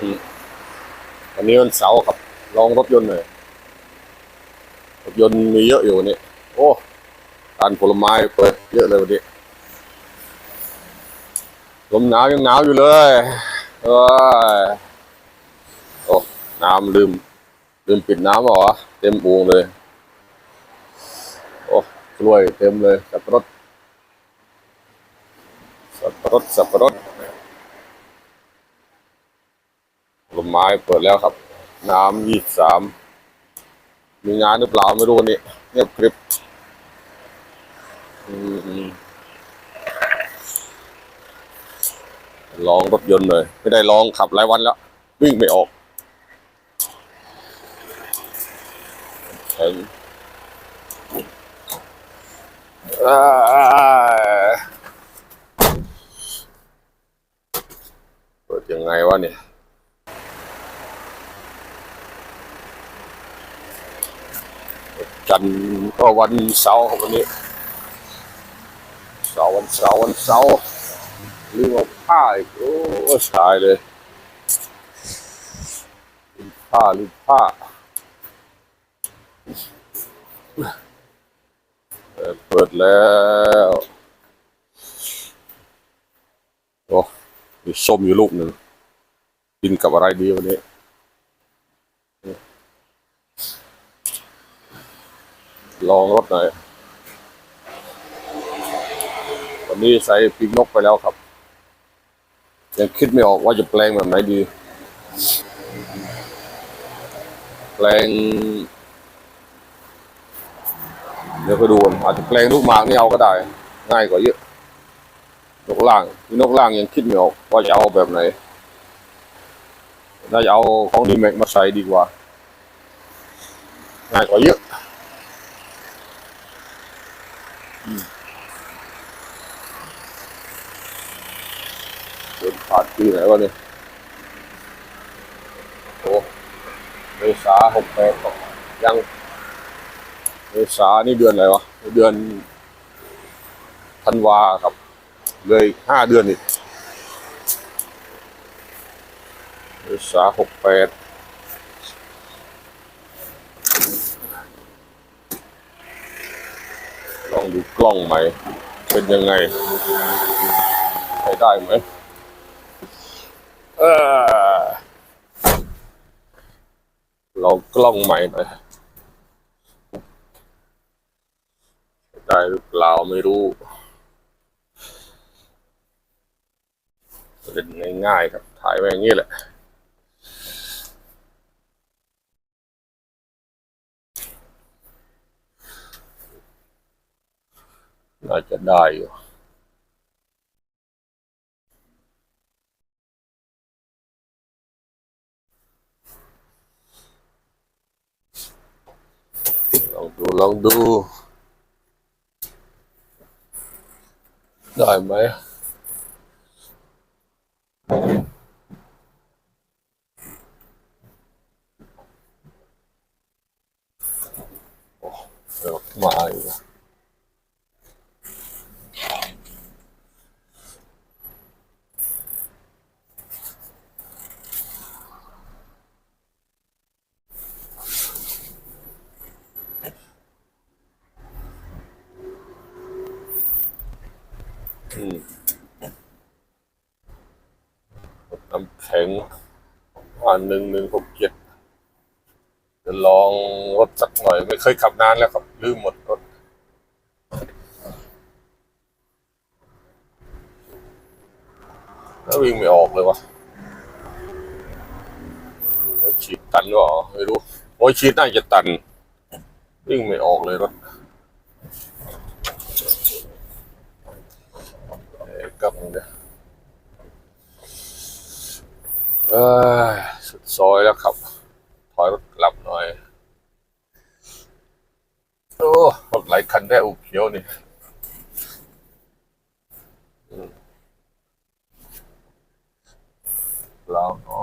อืมอันนี้วันเสาร์ครับ ลองรถยนต์หน่อยรถยนต์มีเยอะอยู่วันนี้โอ้ร้านผลไม้เปิดเยอะเลยวันนี้ลมหนาวยังหนาวอยู่เลยเอ้ยโอ้น้ำลืม ลืมปิดน้ำเหรอเต็มอูงเลย โอ้กล้วยเต็มเลยสับปะรดสับปะรดสับปะรดผล ไม้เปิดแล้วครับ น้ำยี่สามมีงานหรือเปล่าไม่รู้วันนี้เงียบกริบลองรถยนต์เลยไม่ได้ลองขับหลายวันแล้ว วิ่งไม่ออกแข็งอ่าเปิดยังไงวะเนี่ย จันทร์ก็วันเสาร์วันนี้เสาร์วันเสาร์วันเสาร์ลืมเอาผ้าอีกโอ้ตายเลยลืมผ้าลืมผ้าเออเปิดแล้วโอ้มีส้มอยู่ลูกหนึ่งกินกับอะไรดีวันนี้ ลองรสหน่อย วันนี้ใส่ปีกนกไปแล้วครับ ยังคิดไม่ออกว่าจะแปลงแบบไหนดี แปลง เดี๋ยวไปดูกันอาจจะแปลงลูกหมากนี่เอาก็ได้ ง่ายกว่าเยอะ นกล่างนกล่างยังคิดไม่ออกว่าจะเอาแบบไหนน่าจะเอาของดีแม็กมาใส่ดีกว่าง่ายกว่าเยอะ อืมเดินผ่านปีไหนวะเนี่ยโอ้เมษาหกแปดยังเมษานี่เดือนอะไรวะ เดือนธันวาครับ เลยห้าเดือนอีกเมษาหกแปดลองดูก ล้องใหม่เป็นยังไงใช้ได้ไหมเออลองกล้องใหม่หน่อยได้หรือเปล่าไม่รู้เป็นง่ายๆครับ ถ่ายไว้อย่างนี้แหละ น่าจะได้อยู่ลองดูลองดู ได้ไหมโอ้เดี๋ยวมาอีกแล้วอืมน้ำแข็ งอันหนึ่งหนึ่งหกเจ็ดจะลองรถสักหน่อย ไม่เคยขับนานแล้วครับ ลืมหมดรถแล้ววิ่งไม่ออกเลยวะโอ้ฉีดตันหรอไม่รู้โอ้ฉีดน่าจะตัน วิ่งไม่ออกเลยรถเอ้ยกลับมาเดี๋ยวเอ้ย สุดซอยแล้วครับ ถอยรถกลับหน่อย โอ้รถหลายคันได้อุเขียวนี่แล้วก็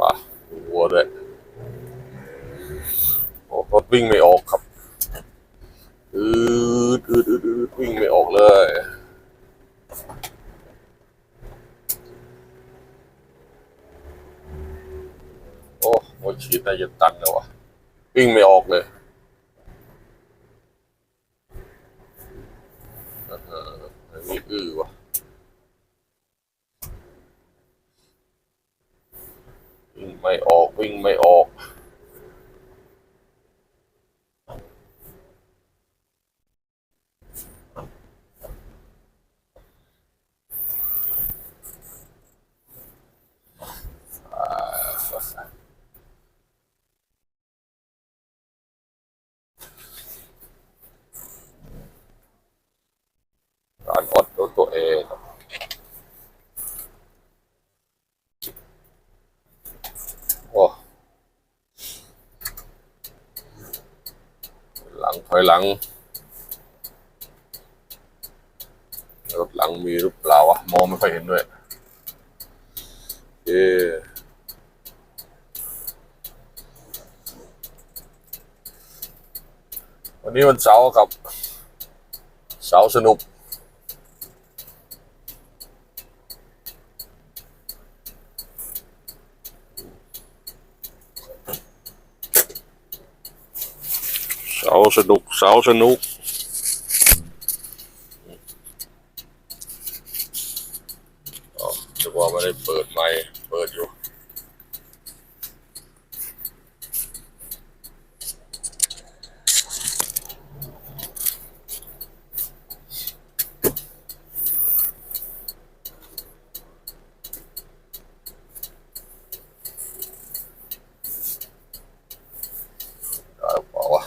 ว้าวัวด้วยโอ้รถวิ่งไม่ออกครับ วิ่งไม่ออกเลย โอ้โหฉีดได้จะตันแล้ววะวิ่งไม่ออกเลยเอออันนี้อื้อวะวิ่งไม่ออกวิ่งไม่ออก การอดตัวตัวเองครับโอ้หลังถ อยหลัง รถหลังมีหรือเปล่าวะมองไม่ค่อยเห็นด้วย เอวันนี้วันเสาร์ครับ เสาร์สนุก สนุก เสาสนุกอ๋อจะว่าไม่ได้เปิดไมค์เปิดอยู่ ได้เปล่าวะ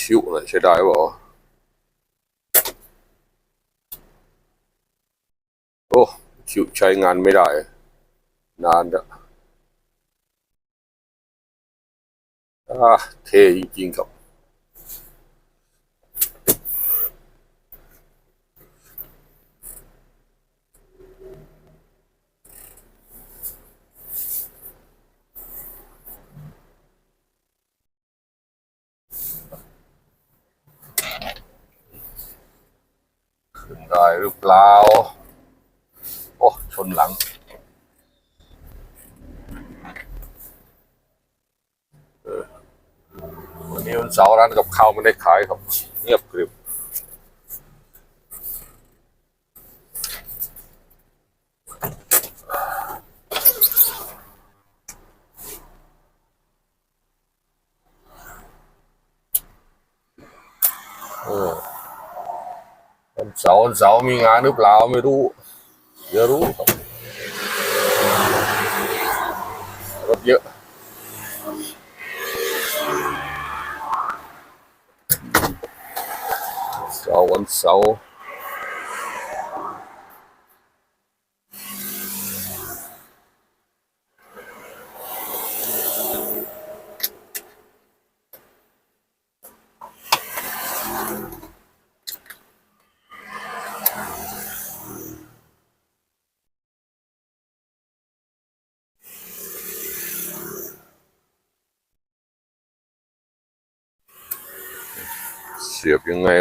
เปิวหน่อยใช้ได้เปล่าวะโอ้วิวใช้งานไม่ได้ นานแล้วอ่าเท่จริงๆครับ ขึ้นได้หรือเปล่า โอ้ ชนหลัง เออวันนี้วัน เสาร์ร้านกับข้าวไม่ได้ขายครับ เงียบกริบเออวันเสาร์วันเสาร์มีงานหรือเปล่าไม่รู้เดี๋ยวรู้ครับรถเยอะ เสาร์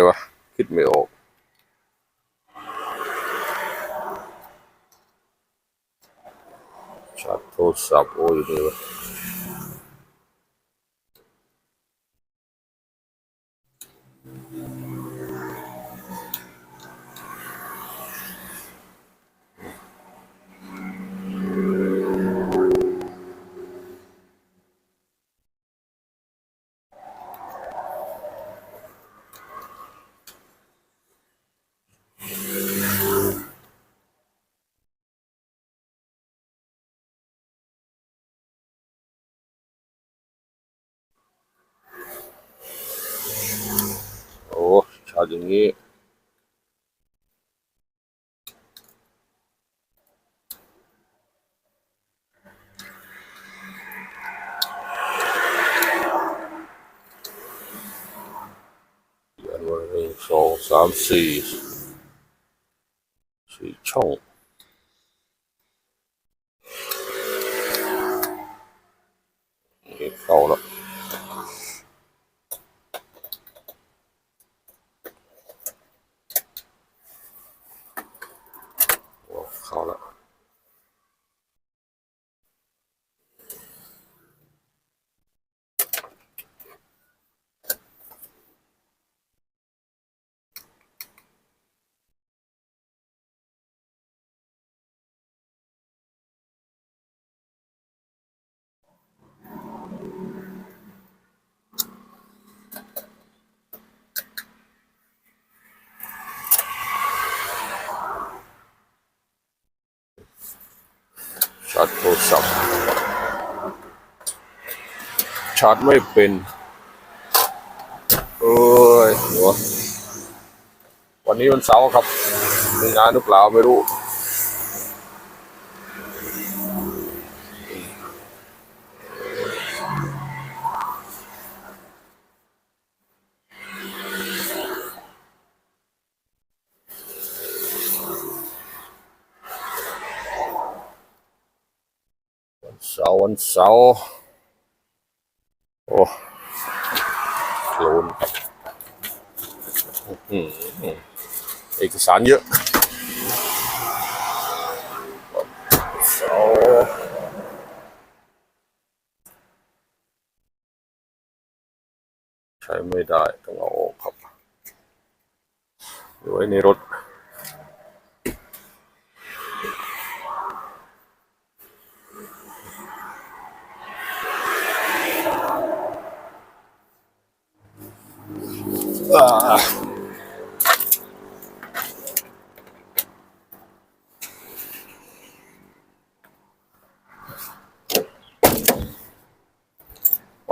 วั คิดไม่ออก ชาร์จโทรศัพท์โอ้ยเลยวะโอ้ชาร์จ อย่างนี้เดือนวันหนึ่งสองสามสี่สี่ช่องนี่เข้าแล้วโอ้เข้าแล้ว ชาร์จโทรศัพท์ชาร์จไม่เป็นเอ้ยหัววันนี้วันเสาร์ครับมีงานหรือเปล่าไม่รู้าร์วันเสาร์โอ้โลนครับอื้อหือเอกสารเยอะเสาร์ใช้ไม่ได้ต้องเอาออกครับอยู่ไว้ในรถ วั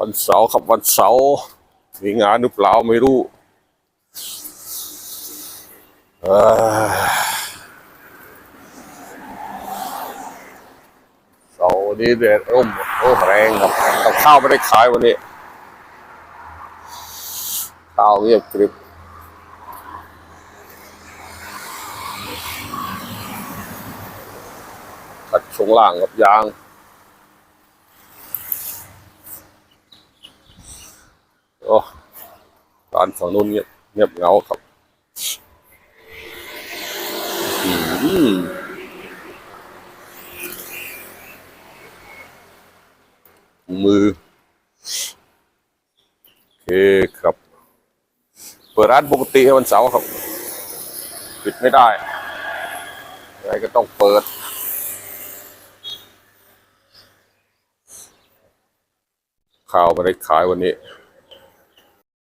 นเสาร์ครับวันเสาร์มีงานหรือเปล่าไม่รู้เอ้ยเสาร์นี้แดดร่มโอ้แรงครับกับข้าวไม่ได้ขายวันนี้ ข้าวเงียบกริบตัดช่วงล่างกับยางโอ้ร้านฝั่งนู้นเงียบเงียบเงาครับ อืมอ โอเคครับ เปิดร้านปกติวันเสาร์ครับ ปิดไม่ได้อะไรก็ต้องเปิดข้าวไม่ได้ขายวันนี้